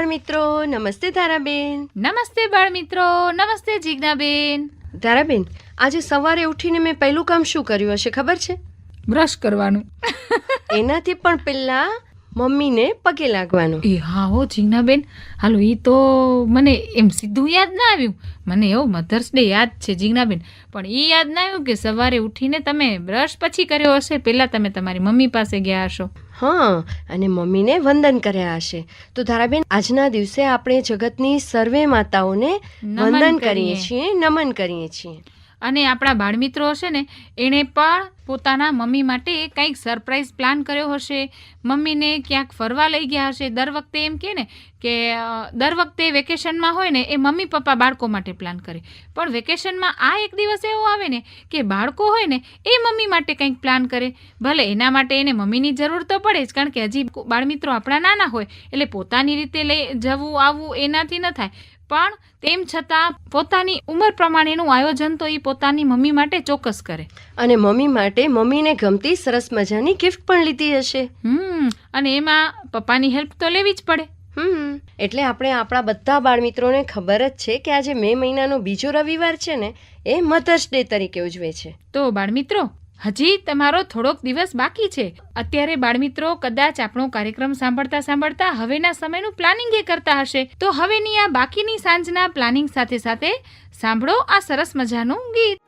બાળ મિત્રો નમસ્તે ધારાબેન. નમસ્તે બાળ મિત્રો નમસ્તે જીજ્ઞાબેન. ધારાબેન આજે સવારે ઉઠીને મેં પહેલું કામ શું કર્યું હશે ખબર છે? બ્રશ કરવાનું. એનાથી પણ પહેલા મમ્મીને પગે લાગવાનું. એ હા હો જીજ્ઞાબેન. હાલો એ તો મને એમ સીધું યાદ ના આવ્યું. મને એવો મધર્સ ડે યાદ છે જીજ્ઞાબેન. પણ એ યાદ ના આવ્યું કે સવારે ઉઠીને તમે બ્રશ પછી કર્યો હશે પહેલાં તમે તમારી મમ્મી પાસે ગયા હશો. હા અને મમ્મીને વંદન કર્યા હશે તો ધારાબેન આજના દિવસે આપણે જગતની સર્વે માતાઓને વંદન કરીએ. છીએ નમન કરીએ છીએ અને આપણા બાળમિત્રો હશે ને, એણે પણ પોતાના મમ્મી માટે કંઈક સરપ્રાઈઝ પ્લાન કર્યો હશે. મમ્મીને ક્યાંક ફરવા લઈ ગયા હશે. દર વખતે એમ કે ને કે દર વખતે વેકેશનમાં હોય ને, એ મમ્મી પપ્પા બાળકો માટે પ્લાન કરે. પણ વેકેશનમાં આ એક દિવસ એવો આવે ને કે બાળકો હોય ને, એ મમ્મી માટે કંઈક પ્લાન કરે. ભલે એના માટે એને મમ્મીની જરૂર તો પડે જ, કારણ કે હજી બાળમિત્રો આપણા નાના હોય, એટલે પોતાની રીતે લઈ જવું, આવવું એનાથી ન થાય. પણ તેમ છતાં પોતાની ઉંમર પ્રમાણેનું આયોજન તો એ પોતાની મમ્મી માટે ચોક્કસ કરે. અને મમ્મી માટે મમ્મીને ગમતી સરસ મજાની ગિફ્ટ પણ લીધી હશે. હમ અને એમાં પપ્પાની હેલ્પ તો લેવી જ પડે. હમ એટલે આપણે આપણા બધા બાળમિત્રોને ખબર જ છે કે આજે મે મહિનાનો બીજો રવિવાર છે ને એ મધર્સ ડે તરીકે ઉજવે છે. તો બાળમિત્રો હજી તમારો થોડોક દિવસ બાકી છે. અત્યારે બાળમિત્રો કદાચ આપણો કાર્યક્રમ સાંભળતા સાંભળતા હવેના સમયનું પ્લાનિંગ એ કરતા હશે. તો હવેની આ બાકીની સાંજના પ્લાનિંગ સાથે સાથે સાંભળો આ સરસ મજાનું ગીત.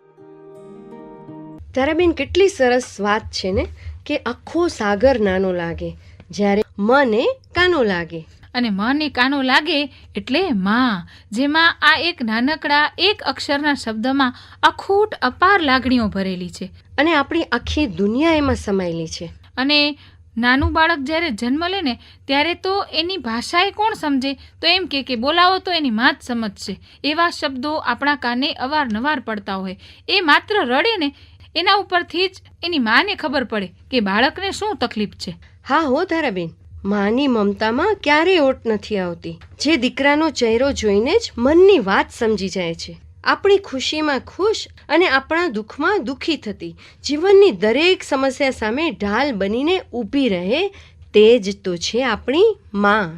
તારાબેન કેટલી સરસ વાત છે ને કે આખો સાગર નાનો લાગે જ્યારે મને કાનો લાગે. અને મને કાનો લાગે એટલે માં જેમાં આ એક નાનકડા એક અક્ષરના શબ્દમાં અખૂટ અપાર લાગણીઓ ભરેલી છે. અને આપણી આખી દુનિયા એમાં સમાયેલી છે. અને નાનું બાળક જ્યારે જન્મ લે ને ત્યારે તો એની ભાષા એ કોણ સમજે? તો એમ કે કે બોલાવો તો એની માં જ સમજશે. એવા શબ્દો આપણા કાને અવારનવાર પડતા હોય. એ માત્ર રડે ને એના ઉપરથી જ એની માને ખબર પડે કે બાળકને શું તકલીફ છે. હા હો ધારાબેન. માની મમતામાં ક્યારેય ઓટ નથી આવતી. જે દીકરાનો ચહેરો જોઈને જ મનની વાત સમજી જાય છે. આપણી ખુશીમાં ખુશ અને આપણા દુઃખમાં દુઃખી થતી. જીવનની દરેક સમસ્યા સામે ઢાલ બનીને ઊભી રહે તે જ તો છે આપણી માં.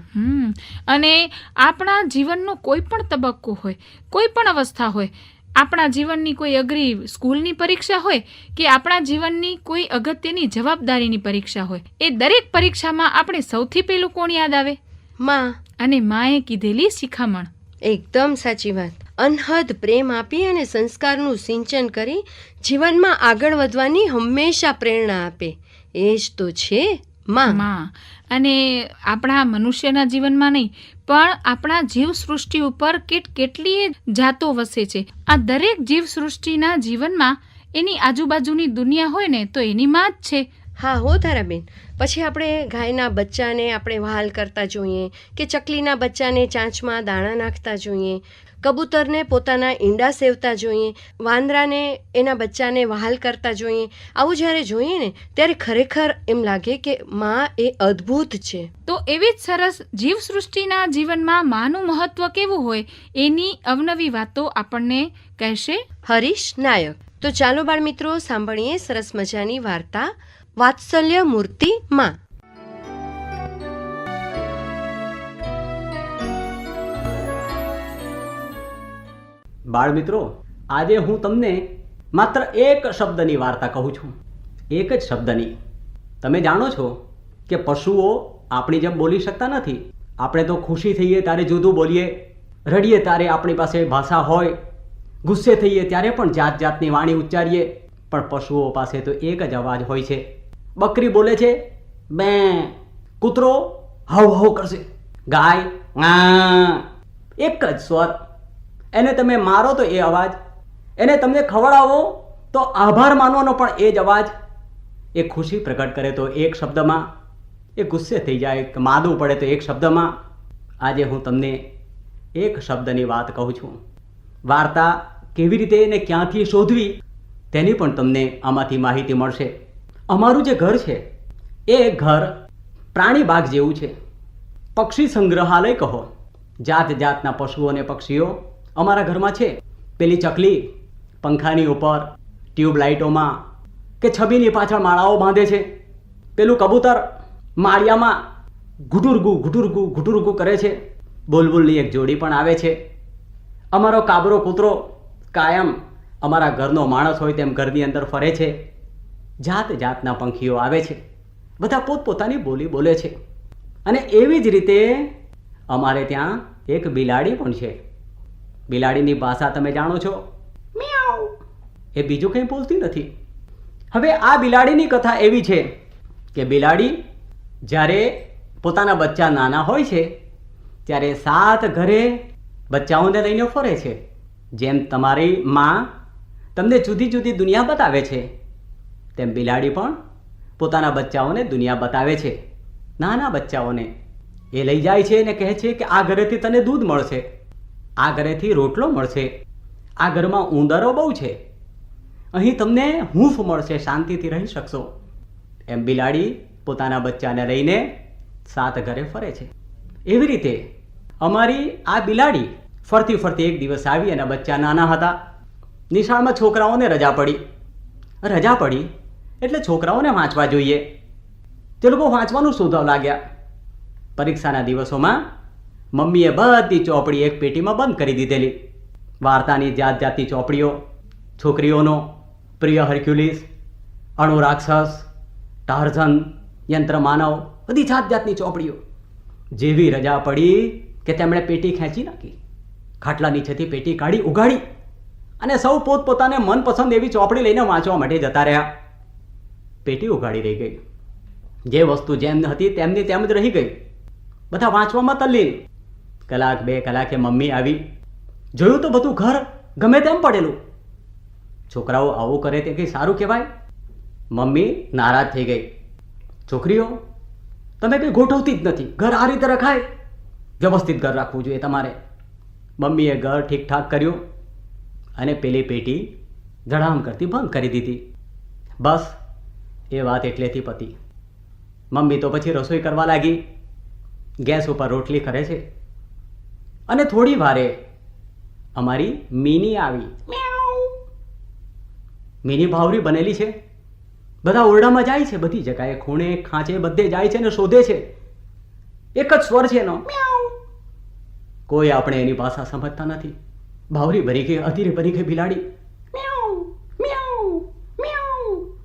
અને આપણા જીવનનો કોઈ પણ તબક્કો હોય કોઈ પણ અવસ્થા હોય આપણા જીવનની કોઈ અઘરી સ્કૂલની પરીક્ષા હોય કે આપણા જીવનની કોઈ અગત્યની જવાબદારીની પરીક્ષા હોય એ દરેક પરીક્ષામાં આપણે સૌથી પહેલું કોણ યાદ આવે? માં. અને માએ કીધેલી શિખામણ. એકદમ સાચી વાત. અનહદ પ્રેમ આપી અને સંસ્કારનું સિંચન કરી જીવનમાં આગળ વધવાની હંમેશા પ્રેરણા આપે. એ જ તો છે માં. માં. અને આપણા મનુષ્યના જીવનમાં નહીં પણ આપણા જીવ સૃષ્ટિ ઉપર કેટ કેટલીય જાતો વસે છે. આ દરેક જીવ સૃષ્ટિના જીવનમાં એની આજુબાજુની દુનિયા હોય ને તો એની માં જ છે. હા હો તારાબેન પછી આપણે ગાયના બચ્ચાને આપણે વહાલ કરતા જોઈએ કે ચકલીના બચ્ચાને ચાંચમાં દાણા નાખતા જોઈએ. કબૂતરને પોતાના ઈંડા સેવતા જોઈએ વાંદરાને એના બચ્ચાને વહાલ કરતા જોઈએ. આવું જ્યારે જોઈએ ને ત્યારે ખરેખર એમ લાગે કે માં એ અદ્ભુત છે. તો એવી જ સરસ જીવસૃષ્ટિના જીવનમાં માનું મહત્વ કેવું હોય એની અવનવી વાતો આપણને કહેશે? હરીશ નાયક. તો ચાલો બાળ મિત્રો સાંભળીએ સરસ મજાની વાર્તા. વાત્સલ્ય મૂર્તિ માં. બાળમિત્રો આજે હું તમને માત્ર એક શબ્દની વાર્તા કહું છું. એક જ શબ્દની. તમે જાણો છો કે પશુઓ આપણી જેમ બોલી શકતા નથી. આપણે તો ખુશી થઈએ ત્યારે જુદું બોલીએ. રડીએ ત્યારે આપણી પાસે ભાષા હોય. ગુસ્સે થઈએ ત્યારે પણ જાત જાતની વાણી ઉચ્ચારીએ. પણ પશુઓ પાસે તો એક જ અવાજ હોય છે. બકરી બોલે છે બે કૂતરો હવ હાવ કરશે. ગાય. એક જ સ્વર. એને તમે મારો તો એ અવાજ. એને તમને ખવડાવો તો આભાર માનવાનો પણ એ જ અવાજ. એ ખુશી પ્રગટ કરે તો એક શબ્દમાં. એ ગુસ્સે થઈ જાય, કે માદું પડે તો એક શબ્દમાં. આજે હું તમને એક શબ્દની વાત કહું છું. વાર્તા કેવી રીતે એને ક્યાંથી શોધવી, તેની પણ તમને આમાંથી માહિતી મળશે. અમારું જે ઘર છે, એ ઘર પ્રાણી બાગ જેવું છે. પક્ષી સંગ્રહાલય કહો. જાત જાતના પશુઓ અને પક્ષીઓ અમારા ઘરમાં છે. પેલી ચકલી, પંખાની ઉપર ટ્યુબલાઇટોમાં કે છબીની પાછળ માળાઓ બાંધે છે. પેલું કબૂતર માળિયામાં ઘૂટુરગું ઘૂટુરગું ઘૂટુરગું કરે છે. બુલબુલની એક જોડી પણ આવે છે. અમારો કાબરો કૂતરો કાયમ અમારા ઘરનો માણસ હોય તેમ ઘરની અંદર ફરે છે. જાત જાતના પંખીઓ આવે છે. બધા પોતપોતાની બોલી બોલે છે. અને એવી જ રીતે અમારે ત્યાં એક બિલાડી પણ છે. બિલાડીની ભાષા તમે જાણો છો? મ્યાઉ. એ બીજું કંઈ બોલતી નથી. હવે આ બિલાડીની કથા એવી છે કે બિલાડી જ્યારે પોતાના બચ્ચા નાના હોય છે ત્યારે સાત ઘરે બચ્ચાઓને લઈને ફરે છે. જેમ તમારી માં તમને જુદી જુદી દુનિયા બતાવે છે તેમ બિલાડી પણ પોતાના બચ્ચાઓને દુનિયા બતાવે છે. નાના બચ્ચાઓને. એ લઈ જાય છે અને કહે છે કે આ ઘરેથી તને દૂધ મળશે. આ ઘરેથી રોટલો મળશે. આ ઘરમાં ઉંદરો બહુ છે. અહીં તમને હૂંફ મળશે, શાંતિથી રહી શકશો. એમ બિલાડી પોતાના બચ્ચાને લઈને સાત ઘરે ફરે છે. એવી રીતે અમારી આ બિલાડી ફરતી ફરતી એક દિવસ આવી અને બચ્ચા નાના હતા. નિશાળમાં છોકરાઓને રજા પડી. રજા પડી એટલે છોકરાઓને વાંચવા જોઈએ. તે લોકો વાંચવાનું શોધવા લાગ્યા. પરીક્ષાના દિવસોમાં મમ્મીએ બધી ચોપડી એક પેટીમાં બંધ કરી દીધેલી. વાર્તાની જાત જાતની ચોપડીઓ, છોકરીઓનો, પ્રિય હર્ક્યુલિસ, અણુ રાક્ષસ, ટાર્ઝન, યંત્ર માનવ, બધી જાત જાતની ચોપડીઓ. જેવી રજા પડી કે તેમણે પેટી ખેંચી નાખી. ખાટલા નીચેથી પેટી કાઢી ઉગાડી અને સૌ પોતપોતાને મનપસંદ એવી ચોપડી લઈને વાંચવા માટે જતા રહ્યા. પેટી ઉગાડી રહી ગઈ. જે વસ્તુ જેમ હતી તેમની તેમ જ રહી ગઈ. બધા વાંચવામાં તલ્લીન. કલાક, બે કલાકે મમ્મી આવી. જોયું તો બધું ઘર ગમે તેમ પડેલું. છોકરાઓ આવું કરે તે કંઈ સારું કહેવાય? મમ્મી નારાજ થઈ ગઈ. છોકરીઓ, તમે કંઈ ગોઠવતી જ નથી. ઘર આ રીતે રખાય. વ્યવસ્થિત ઘર રાખવું જોઈએ તમારે. મમ્મીએ ઘર ઠીકઠાક કર્યું અને પેલી પેટી જડામ કરતી બંધ કરી દીધી. બસ, એ વાત એટલેથી પતી. મમ્મી તો પછી રસોઈ કરવા લાગી. ગેસ ઉપર રોટલી કરે છે. અને થોડી વારે અમારી મિની આવી. મિની ભાવરી બનેલી છે. બધા ઓરડામાં જાય છે બધી જગાએ ખૂણે ખાંચે બધે જાય છે ને શોધે છે. એક જ સ્વર છે એનો. કોઈ આપણે એની ભાષા સમજતા નથી. ભાવરી ભરી ગઈ અધીરે ભરી ગઈ બિલાડી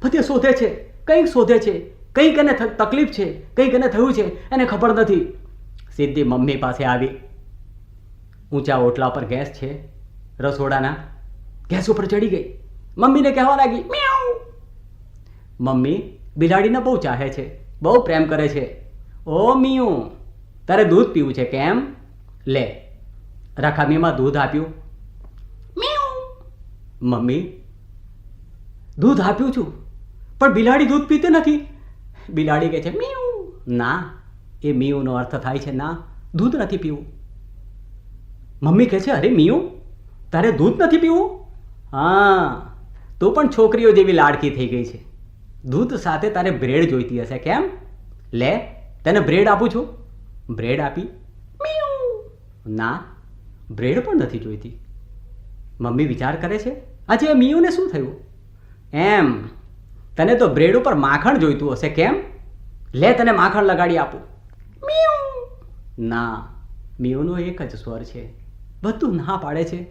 બધે શોધે છે. કંઈક શોધે છે. કંઈક એને તકલીફ છે. કંઈક એને થયું છે. એને ખબર નથી. સીધી મમ્મી પાસે આવી. ઊંચા ઓટલા પર ગેસ છે, રસોડાના, ગેસ ઉપર ચડી ગઈ. મમ્મીને કહેવા લાગી મમ્મી બિલાડીને બહુ ચાહે છે, બહુ પ્રેમ કરે છે. ઓ મિયું, તારે દૂધ પીવું છે કેમ? લે. રખામીમાં દૂધ આપ્યું. મમ્મી, દૂધ આપ્યું છું, પણ બિલાડી દૂધ પીતી નથી. બિલાડી કહે છે મીઉ ના, એ મીઉનો અર્થ થાય છે, ના, દૂધ નથી પીવું. મમ્મી કહે છે, અરે, મિયું, તારે દૂધ નથી પીવું? હા, તો પણ છોકરીઓ જેવી લાડકી થઈ ગઈ છે. દૂધ સાથે તારે બ્રેડ જોઈતી હશે, કેમ? લે, તને બ્રેડ આપું છું. બ્રેડ આપી? ના, બ્રેડ પણ નથી જોઈતી. મમ્મી વિચાર કરે છે, આજે મિયુને શું થયું? એમ, તને તો બ્રેડ ઉપર માખણ જોઈતું હશે, કેમ? લે, તને માખણ લગાડી આપું. ના, મિયુનો એક જ સ્વર છે. બધું ના પાડે છે.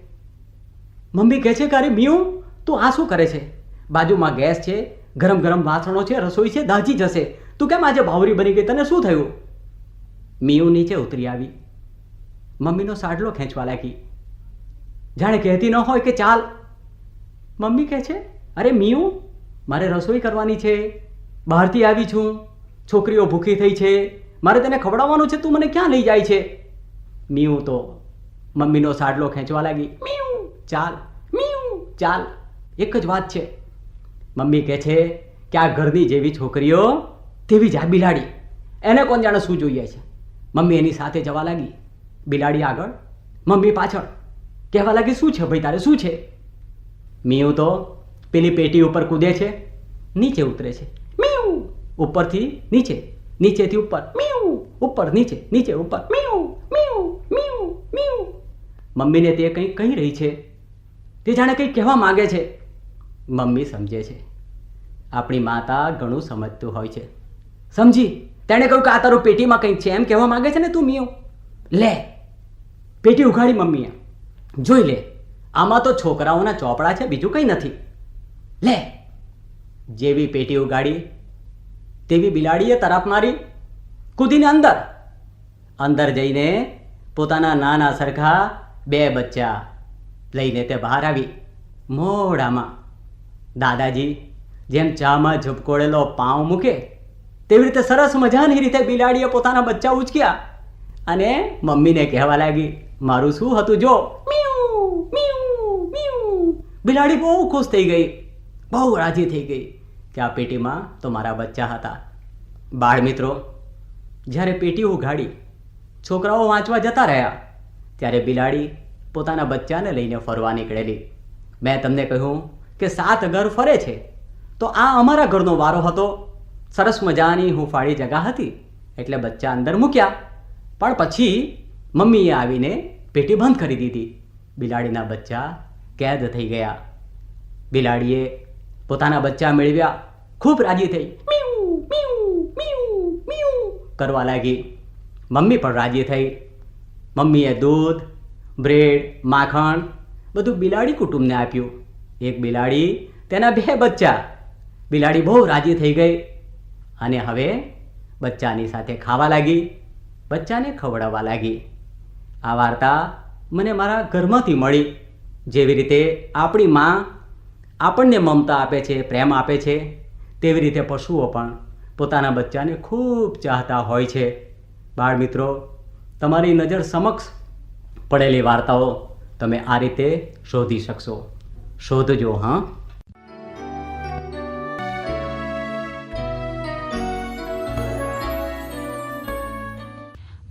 મમ્મી કહે છે કે, અરે મિયું તું આ શું કરે છે? બાજુમાં ગેસ છે, ગરમ ગરમ વાસણો છે, રસોઈ છે, દાજી જશે. તું કેમ આજે ભાવરી બની ગઈ? તને શું થયું? મિયું નીચે ઉતરી આવી. મમ્મીનો સાડલો ખેંચવા લાગી. જાણે કહેતી ન હોય કે, ચાલ. મમ્મી કહે છે, અરે મિયું મારે રસોઈ કરવાની છે. બહારથી આવી છું. છોકરીઓ ભૂખી થઈ છે. મારે તેને ખવડાવવાનું છે. તું મને ક્યાં લઈ જાય છે? મિયું તો મમ્મીનો સાડલો ખેંચવા લાગી. મિયુ, ચાલ મિયુ, ચાલ. એક જ વાત છે. મમ્મી કહે છે કે આ ઘરની જેવી છોકરીઓ તેવી જ આ બિલાડી. એને કોણ જાણે શું જોઈએ છે? મમ્મી એની સાથે જવા લાગી. બિલાડી આગળ, મમ્મી પાછળ. કહેવા લાગી, શું છે ભાઈ તારે, શું છે? મિયુ તો પેલી પેટી ઉપર કૂદે છે, નીચે ઉતરે છે. મિયુ. ઉપરથી નીચે, નીચેથી ઉપર. મિયુ. ઉપર, નીચે નીચે ઉપર. મિયુ. મમ્મીને તે કંઈ કહી રહી છે? તે જાણે કંઈક કહેવા માગે છે? મમ્મી સમજે છે. આપણી માતા ઘણું સમજતું હોય છે. સમજી, તેણે કહ્યું કે આ તારું પેટીમાં કંઈક છે એમ કહેવા માગે છે ને તું મિયો. લે, પેટી ઉઘાડી મમ્મીએ. જોઈ લે, આમાં તો છોકરાઓના ચોપડા છે, બીજું કંઈ નથી. લે, જેવી પેટી ઉગાડી તેવી બિલાડીએ તરફ મારી, કૂદીને અંદર. અંદર જઈને પોતાના નાના સરખા બે બચ્ચા લઈને તે બહાર આવી. મોડામાં દાદાજી જેમ ચામાં ઝપકોળેલો પાઉં મૂકે, તેવી રીતે સરસ મજાની રીતે બિલાડીએ પોતાના બચ્ચા ઉચક્યા અને મમ્મીને કહેવા લાગી, મારું શું હતું જો? બિલાડી બહુ ખુશ થઈ ગઈ, બહુ રાજી થઈ ગઈ કે આ પેટીમાં તો મારા બચ્ચા હતા. બાળ મિત્રો જ્યારે પેટી ઉઘાડી, છોકરાઓ વાંચવા જતા રહ્યા. ત્યારે બિલાડી પોતાના બચ્ચાને લઈને ફરવા નીકળેલી. મેં તમને કહ્યું કે સાત ઘર ફરે છે. તો આ અમારા ઘરનો વારો હતો. સરસ મજાની હુંફાળી જગા હતી. એટલે બચ્ચા અંદર મૂક્યા. પણ પછી મમ્મીએ આવીને પેટી બંધ કરી દીધી. બિલાડીના બચ્ચા કેદ થઈ ગયા. બિલાડીએ પોતાના બચ્ચા મેળવ્યા. ખૂબ રાજી થઈ. મ્યુ મ્યુ મ્યુ મ્યુ. કરવા લાગી. મમ્મી પણ રાજી થઈ. મમ્મીએ દૂધ, બ્રેડ, માખણ બધું બિલાડી કુટુંબને આપ્યું. એક બિલાડી, તેના બે બચ્ચા. બિલાડી બહુ રાજી થઈ ગઈ અને હવે બચ્ચાની સાથે ખાવા લાગી, બચ્ચાને ખવડાવવા લાગી. આ વાર્તા મને મારા ઘરમાંથી મળી. જેવી રીતે આપણી માં આપણને મમતા આપે છે, પ્રેમ આપે છે, તેવી રીતે પશુઓ પણ પોતાના બચ્ચાને ખૂબ ચાહતા હોય છે. બાળ મિત્રો તમારી નજર સમક્ષ પડેલી વાર્તાઓ તમે આ રીતે શોધી શકશો. શોધજો હા.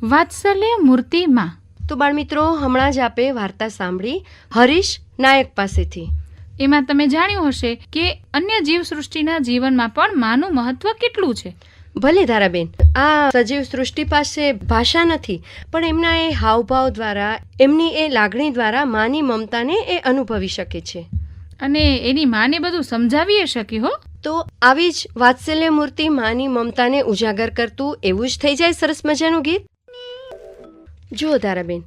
વાત્સલ્ય મૂર્તિમાં. તો બાળમિત્રો હમણાં જ આપે વાર્તા સાંભળી હરીશ નાયક પાસેથી. એમાં તમે જાણ્યું હશે કે અન્ય જીવસૃષ્ટિના જીવનમાં પણ માનું મહત્વ કેટલું છે? ભલે ધારાબેન આ સજીવ સૃષ્ટિ પાસે ભાષા નથી પણ એમના એ હાવભાવ દ્વારા એમની એ લાગણી દ્વારા માની મમતાને એ અનુભવી શકે છે. અને એની માને બધું સમજાવી શકી હો? તો આવી જ વાત્સલ્ય મૂર્તિ માની મમતાને ઉજાગર કરતું એવું જ થઈ જાય સરસ મજાનું ગીત? જુઓ તારાબેન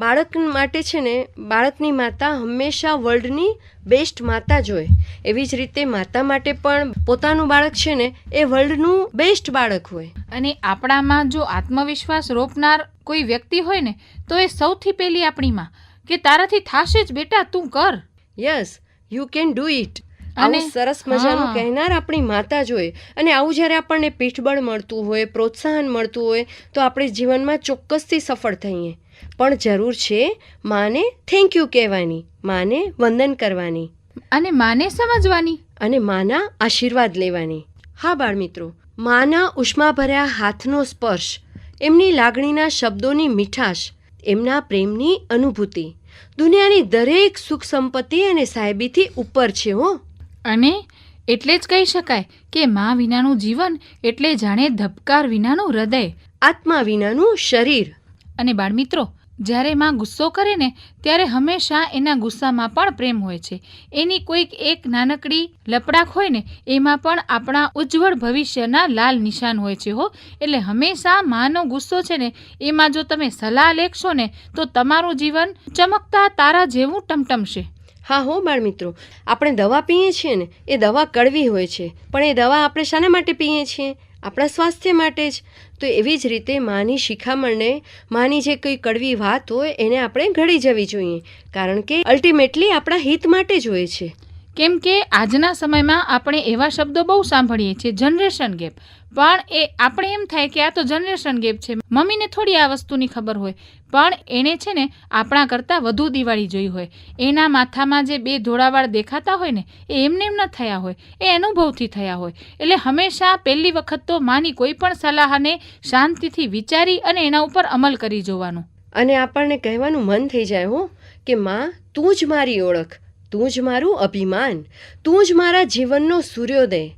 બાળક માટે છે ને બાળકની માતા હંમેશા વર્લ્ડની બેસ્ટ માતા જ હોય. એવી જ રીતે માતા માટે પણ પોતાનું બાળક છે ને એ વર્લ્ડનું બેસ્ટ બાળક હોય. અને આપણામાં જો આત્મવિશ્વાસ રોપનાર કોઈ વ્યક્તિ હોય ને તો એ સૌથી પહેલી આપણી માં કે તારાથી થાશે જ બેટા તું કર. Yes you can do it અને- સરસ મજાનું કહેનાર આપણી માતા જ હોય. અને આવું જ્યારે આપણને પીઠબળ મળતું હોય પ્રોત્સાહન મળતું હોય તો આપણે જીવનમાં ચોક્કસથી સફળ થઈએ. પણ જરૂર છે માને થેન્ક યુ કહેવાની માને વંદન કરવાની. અને માને સમજવાની. અને માના આશીર્વાદ લેવાની. હા બાળમિત્રો માના ઉષ્માભર્યા હાથનો સ્પર્શ એમની લાગણીના શબ્દોની મીઠાશ એમના પ્રેમની અનુભૂતિ. દુનિયાની દરેક સુખ સંપત્તિ અને સાહેબીથી ઉપર છે હો. અને એટલે જ કહી શકાય કે મા વિનાનું જીવન એટલે જાણે ધબકાર વિનાનું હૃદય. આત્મા વિનાનું શરીર. અને બાળમિત્રો, જ્યારે માં ગુસ્સો કરે ને, ત્યારે હંમેશા એના ગુસ્સામાં પણ પ્રેમ હોય છે. એની કોઈક એક નાનકડી લપડાક હોય ને, એમાં પણ આપણા ઉજ્જવળ ભવિષ્યના લાલ નિશાન હોય છે હો. એટલે હંમેશા માનો ગુસ્સો છે ને, એમાં જો તમે સલાહ લેખશો ને, તો તમારું જીવન ચમકતા તારા જેવું ટમટમશે. હા હો બાળમિત્રો, આપણે દવા પીએ છીએ ને, એ દવા કડવી હોય છે. પણ એ દવા આપણે શાના માટે પીએ છીએ? આપણા સ્વાસ્થ્ય માટે જ. તો એવી જ રીતે માની શિખામણને, માની જે કંઈ કડવી વાત હોય, એને આપણે ઘડી જવી જોઈએ. કારણ કે અલ્ટિમેટલી આપણા હિત માટે જ હોય છે. કેમ કે આજના સમયમાં આપણે એવા શબ્દો બહુ સાંભળીએ છીએ જનરેશન ગેપ પણ એ આપણે એમ થાય કે આ તો જનરેશન ગેપ છે. મમ્મીને થોડી આ વસ્તુની ખબર હોય, પણ એણે છે ને આપણા કરતાં વધુ દિવાળી જોઈ હોય. એના માથામાં જે બે ધોળાવાળ દેખાતા હોય ને, એ એમને એમ ન થયા હોય, એ અનુભવથી થયા હોય. એટલે હંમેશા પહેલી વખત તો માની કોઈ પણ સલાહને શાંતિથી વિચારી અને એના ઉપર અમલ કરી જોવાનું. અને આપણને કહેવાનું મન થઈ જાય હો, કે માં, તું જ મારી ઓળખ. તું જ મારું અભિમાન તું જ મારા જીવનનો સૂર્યોદય.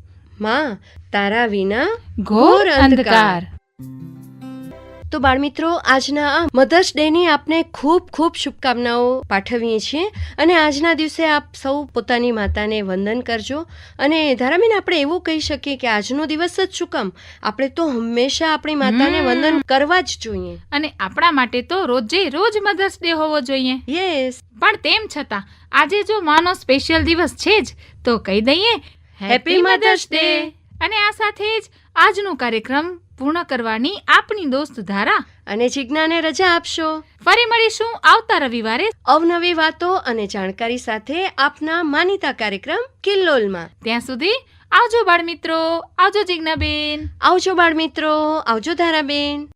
માં તારા વિના ઘોર અંધકાર. તો બાળમિત્રો આજના આ મધર્સ ડેની આપને ખૂબ ખૂબ શુભકામનાઓ પાઠવીએ છીએ અને આજના દિવસે આપ સૌ પોતાની માતાને વંદન કરજો. અને ધારાબેન આપણે એવું કહી શકીએ કે આજનો દિવસ જ શું કામ? આપણે તો હંમેશા આપણી માતાને વંદન કરવા જ જોઈએ. અને આપણા માટે તો રોજે રોજ મધર્સ ડે હોવો જોઈએ. યસ પણ તેમ છતાં આજે જો માનો સ્પેશિયલ દિવસ છે જ તો કહી દઈએ હેપી મધર્સ ડે અને આ સાથે જ આજનો કાર્યક્રમ પૂર્ણ કરવાની આપની દોસ્ત ધારા. અને જિજ્ઞાને રજા આપશો. ફરી મળીશું આવતા રવિવારે અવનવી વાતો અને જાણકારી સાથે આપના માનીતા કાર્યક્રમ કિલ્લોલમાં. ત્યાં સુધી આવજો બાળ મિત્રો આવજો જિજ્ઞાબેન. આવજો બાળમિત્રો આવજો ધારાબેન.